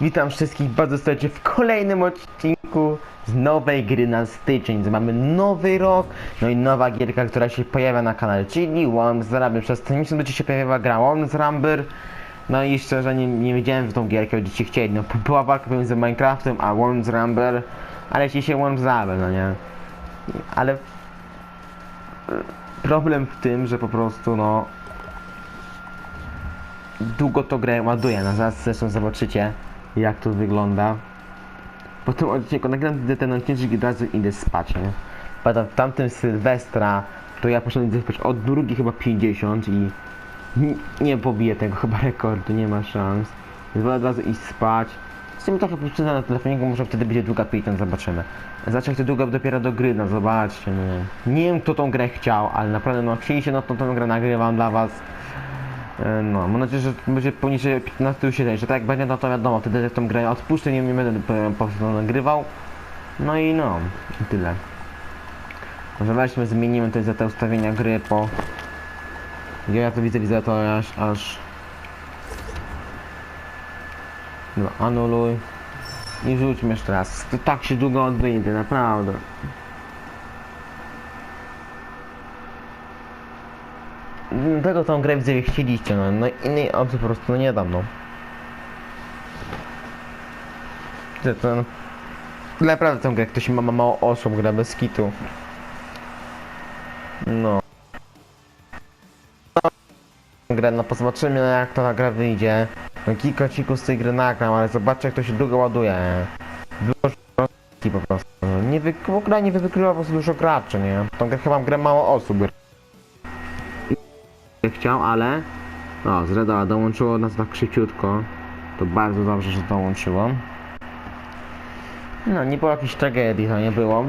Witam wszystkich bardzo serdecznie w kolejnym odcinku z nowej gry na styczeń. Mamy nowy rok, no i nowa gierka, która się pojawia na kanale, czyli Worms Rumble. Przez ten miesiąc będzie się pojawiała gra Worms Rumble. No i szczerze nie, nie wiedziałem w tą gierkę, będziecie chcieli. No była walka pomiędzy Minecraftem a Worms Rumble, ale jeśli się Worms Rumble, no nie. Ale problem w tym, że po prostu no długo to grę ładuje. No zaraz zresztą zobaczycie jak to wygląda. Po tym odcinku nagram ten odcinek od razu idę spać, nie? Pamiętam w tamtym Sylwestra to ja poszedłem idę spać od drugiej chyba 50 i nie, pobiję tego chyba rekordu, nie ma szans. Wolę od razu iść spać. W sumie trochę poczytam na telefoniku, może wtedy będzie długa 50, zobaczymy. Zacząć to długo dopiero do gry, no zobaczcie, no nie. Wiem kto tą grę chciał, ale naprawdę no przyjście no to tą grę nagrywam dla was. E, No, mam nadzieję, że będzie poniżej 15 usiedzeń, że tak jak będzie, no to wiadomo, wtedy tą grę odpuszczę, nie, będę po po prostu nagrywał. No i no, tyle. Może weźmy, zmienimy tutaj za te ustawienia gry po... Ja, ja to widzę, widzę to aż... aż... No, anuluj. I rzućmy jeszcze raz. To tak się długo odwyjdę, naprawdę. Tego tą grę widzę chcieliście, no, no innej opcji po prostu nie dam, no. No, naprawdę tą grę ktoś ma, ma mało osób, gra bez kitu. No. Grę, no zobaczymy jak to ta gra wyjdzie. No kilka cików z tej gry nagram, ale zobaczcie jak to się długo ładuje. Dużo po prostu. Nie wy... nie wykryła po prostu dużo graczy, nie? Tą grę chyba gra mało osób chciał, ale o, z dołączyło nas tak szybciutko. To bardzo dobrze, że dołączyło. No, nie było jakiejś tragedii, to nie było.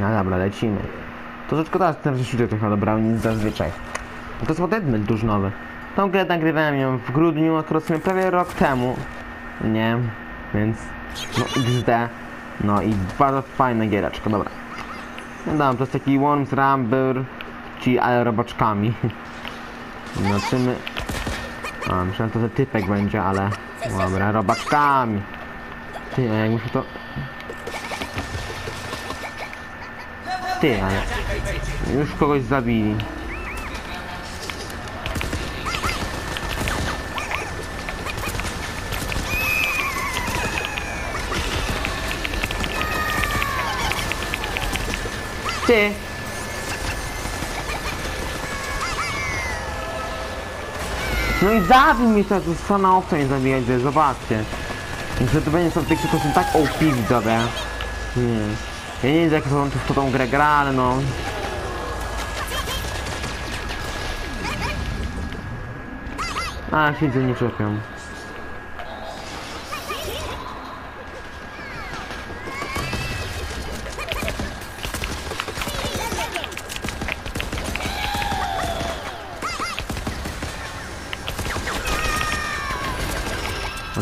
No dobra, lecimy. To rzeczko teraz ten szybciej trochę dobrał, nic zazwyczaj. No to jest Wodedmyl duż nowy. Tą grę nagrywałem ją w grudniu, akurat sobie prawie rok temu. Nie, więc no XD. No i bardzo fajna giereczka, dobra. No dobra, to jest taki Worms Rumble, ci ale robaczkami. Zobaczymy. A, myślałem, że to typek będzie, ale... Dobra, robaczkami. Ty, a jak muszę to... Ty, ale... Już kogoś zabili. Ty! No i zabił mnie to, to sama opcja nie zabijać, że zobaczcie. Że to będzie tych, którzy są tak OP widzowie. Nie. Ja nie wiem jak to, to tą grę gra, ale no. A, siedzę nie czepiam.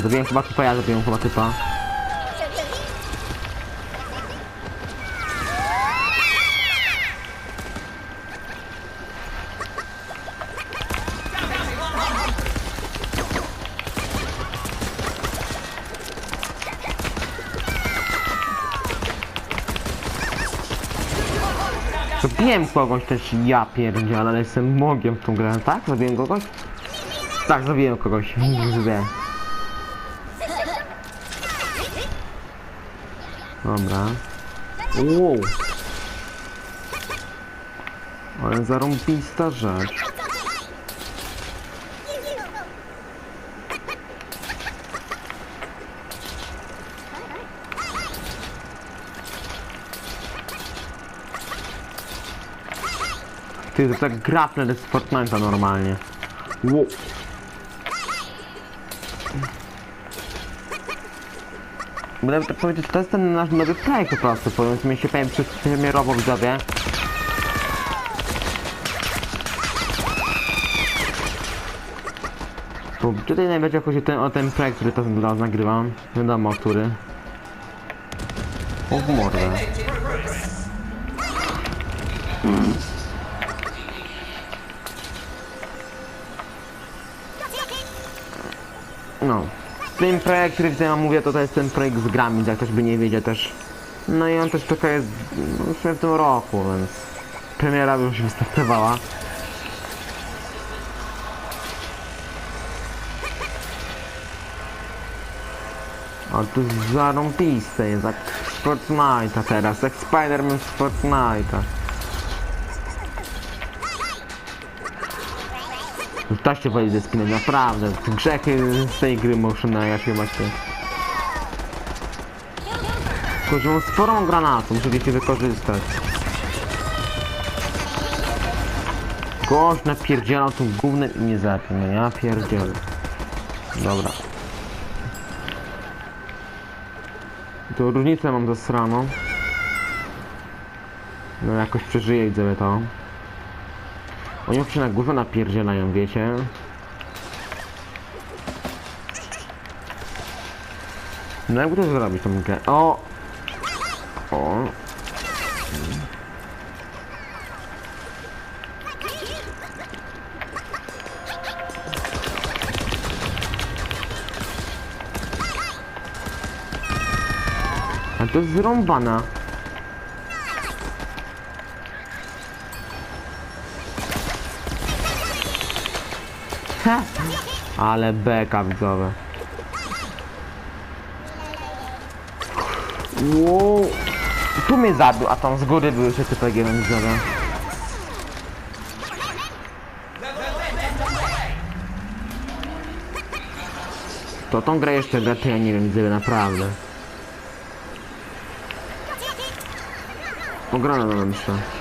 Zabiłem chyba typa, ja zabiłem chyba typa. Zabiłem kogoś też, ja pierdzielę, ale jestem mogiem w tą grę, tak? Zabiłem kogoś? Tak, zabiłem kogoś, zabiłem. Dobra. Wow. Ale zarąbista rzecz. Ty, to tak grapple z Fortnite'a normalnie. Wow. Będę tak powiedzieć, to jest ten nasz nowy projekt po prostu, powiedzmy się powiem przez premierowo widzowie. Bo tutaj najbardziej chodzi ten, o ten projekt, który to teraz nagrywam. Wiadomo, który. O mordę. No. Ten projekt, który tutaj wam mówię, to, to jest ten projekt z Gramic, jak ktoś by nie wiedział też. No i on też tylko jest no, w tym roku, więc premiera już wystartowała. A tu zarąbiste jest, jak Fortnite'a teraz, jak Spider-Man z. Tak się ze skinem, naprawdę. Grzechy z tej gry można jakie macie. Tylko, że mam sporą granatą, muszę je wykorzystać. Gość napierdzielał tym gównem i nie zabił, no ja pierdzielę. Dobra. To różnicę mam zasraną. No jakoś przeżyję i to. Oni się na górze napierdzielają, wiecie? No jakby to zrobić tą grę? O! O! A to jest zrąbana. Ale beka widzowe. Wow. Tu mnie zabił, a tam z góry były jeszcze TPG widzowe. To tą grę jeszcze gra, ja nie wiem widzowie, naprawdę. Ograna na jeszcze.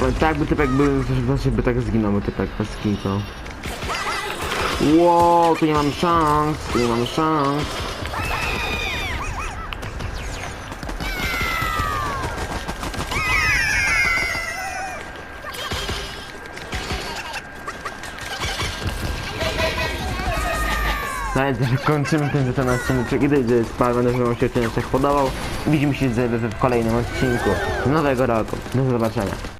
No tak by typek był, właśnie by tak zginął, by typek bez to. Wow, tu nie mam szans, tu nie mam szans. Że kończymy ten ten odcinek. Idę, że sprawę, że wam się odcinek podobał. Widzimy się w kolejnym odcinku nowego roku. Do zobaczenia.